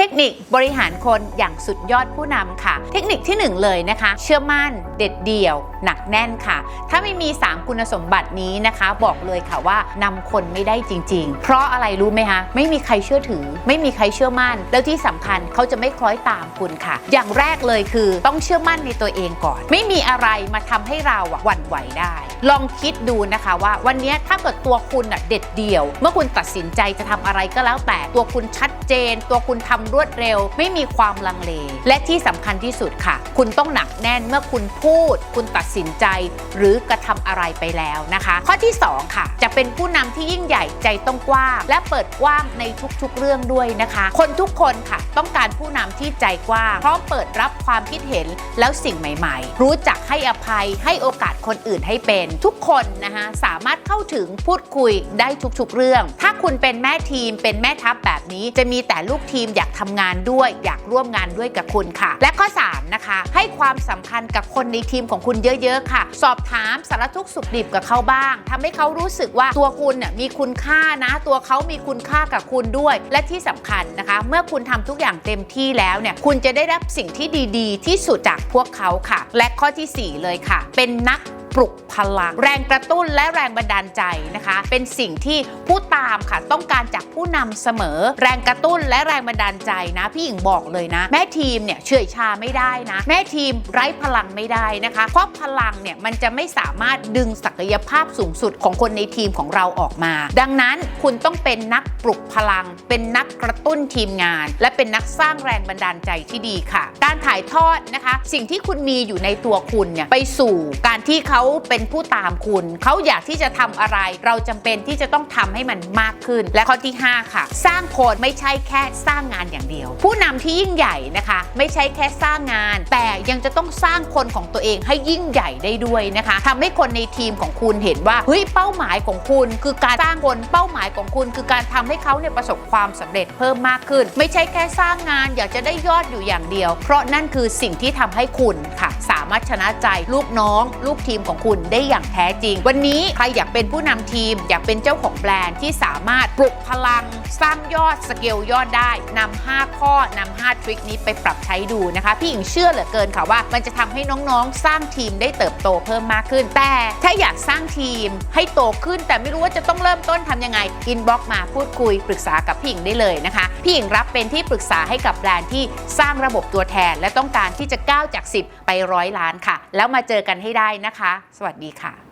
ทคนิคบริหารคนอย่างสุดยอดผู้นำค่ะ เทคนิคที่หนึ่งเลยนะคะ เชื่อมั่นเด็ดเดี่ยว หนักแน่นค่ะ ถ้าไม่มี 3 คุณสมบัตินี้นะคะ บอกเลยค่ะว่านำคนไม่ได้จริง ๆ เพราะอะไรรู้ไหมคะไม่มีใครเชื่อถือ ไม่มีใครเชื่อมั่น แล้วที่สำคัญเขาจะไม่คล้อยตามคุณค่ะ อย่างแรกเลยคือต้องเชื่อมั่นในตัวเองก่อน ไม่มีอะไรมาทำให้เราหวั่นไหวได้ ลองคิดดูนะคะว่าวันนี้ถ้าเกิดตัวคุณอะเด็ดเดี่ยว เมื่อคุณตัดสินใจจะทำอะไรก็แล้วแต่ตัวคุณชัดเจน ตัวคุณทำรวดเร็ว ไม่มีความลังเล และที่สำคัญที่สุดค่ะ คุณต้องหนักแน่นเมื่อคุณพูด คุณตัดสินใจ หรือกระทำอะไรไปแล้วนะคะ ข้อที่ 2 ค่ะ จะเป็นผู้นำที่ยิ่งใหญ่ใจต้องกว้าง และเปิดกว้างในทุกๆ เรื่องด้วยนะคะ คนทุกคนค่ะ ต้องการผู้นำที่ใจกว้างพร้อมเปิดรับความคิดเห็นแล้วสิ่งใหม่ ๆ รู้จักให้อภัยให้โอกาสคนอื่นให้เป็น ทุกคนนะคะสามารถเข้าถึงพูดคุยได้ทุกๆ เรื่อง ถ้าคุณเป็นแม่ทีมเป็นแม่ทัพแบบนี้จะมีแต่ลูกทีมอยากททำงานด้วย อยากร่วมงานด้วยกับคุณค่ะ และข้อ 3 นะคะ ให้ความสำคัญกับคนในทีมของคุณเยอะๆค่ะ สอบถามสารทุกสุขดิบกับเขาบ้างทำให้เขารู้สึกว่าตัวคุณน่ะมีคุณค่านะ ตัวเขามีคุณค่ากับคุณด้วย และที่สำคัญนะคะ เมื่อคุณทำทุกอย่างเต็มที่แล้วเนี่ยคุณจะได้รับสิ่งที่ดี ๆ ที่สุดจากพวกเขาค่ะ และข้อทีสี่4 เลยค่ะ เป็นนัก ปลุกพลัง แรงกระตุ้นและแรงบันดาลใจนะคะ เป็นสิ่งที่ผู้ตามค่ะต้องการจากผู้นำเสมอ แรงกระตุ้นและแรงบันดาลใจนะ พี่หญิงบอกเลยนะ แม่ทีมเนี่ยเฉื่อยชาไม่ได้นะ แม่ทีมไร้พลังไม่ได้นะคะ เพราะพลังเนี่ยมันจะไม่สามารถดึงศักยภาพสูงสุดของคนในทีมของเราออกมา ดังนั้นคุณต้องเป็นนักปลุกพลัง เป็นนักกระตุ้นทีมงาน และเป็นนักสร้างแรงบันดาลใจที่ดีค่ะ การถ่ายทอดนะคะ สิ่งที่คุณมีอยู่ในตัวคุณเนี่ยไปสู่การที่เขาเป็นผู้ตามคุณ เขาอยากที่จะทำอะไร เราจำเป็นที่จะต้องทำให้มันมากขึ้น และข้อที่ 5 ค่ะ สร้างคนไม่ใช่แค่สร้างงานอย่างเดียว ผู้นำที่ยิ่งใหญ่นะคะ ไม่ใช่แค่สร้างงาน แต่ยังจะต้องสร้างคนของตัวเองให้ยิ่งใหญ่ได้ด้วยนะคะทำให้คนในทีมของคุณเห็นว่าเฮ้ยเป้าหมายของคุณ คือการสร้างคนเป้าหมายของคุณ คือการทำให้เขาเนี่ยประสบความสำเร็จเพิ่มมากขึ้น ไม่ใช่แค่สร้างงาน อยากจะได้ยอดอยู่อย่างเดียว เพราะนั่นคือสิ่งที่ทำให้คุณค่ะ สามารถชนะใจลูกน้อง ลูกทีมของคุณได้อย่างแท้จริง วันนี้ใครอยากเป็นผู้นำทีม อยากเป็นเจ้าของแบรนด์ที่สามารถปลุกพลังสร้างยอดสเกลยอดได้นำ5ข้อนำ5ทริคนี้ไปปรับใช้ดูนะคะ พี่หญิงเชื่อเหลือเกินค่ะว่า มันจะทำให้น้องๆ สร้างทีมได้เติบโตเพิ่มมากขึ้น แต่ถ้าอยากสร้างทีมให้โตขึ้นแต่ไม่รู้ว่าจะต้องเริ่มต้นทำยังไงอินบ็อกมาพูดคุยปรึกษากับพี่หญิงได้เลยนะคะ พี่หญิงรับเป็นที่ปรึกษาให้กับแบรนด์ที่สร้างระบบตัวแทนและต้องการที่จะก้าวจาก 10 ไปร้อยล้านค่ะ แล้วมาเจอกันให้ได้นะคะสวัสดีค่ะ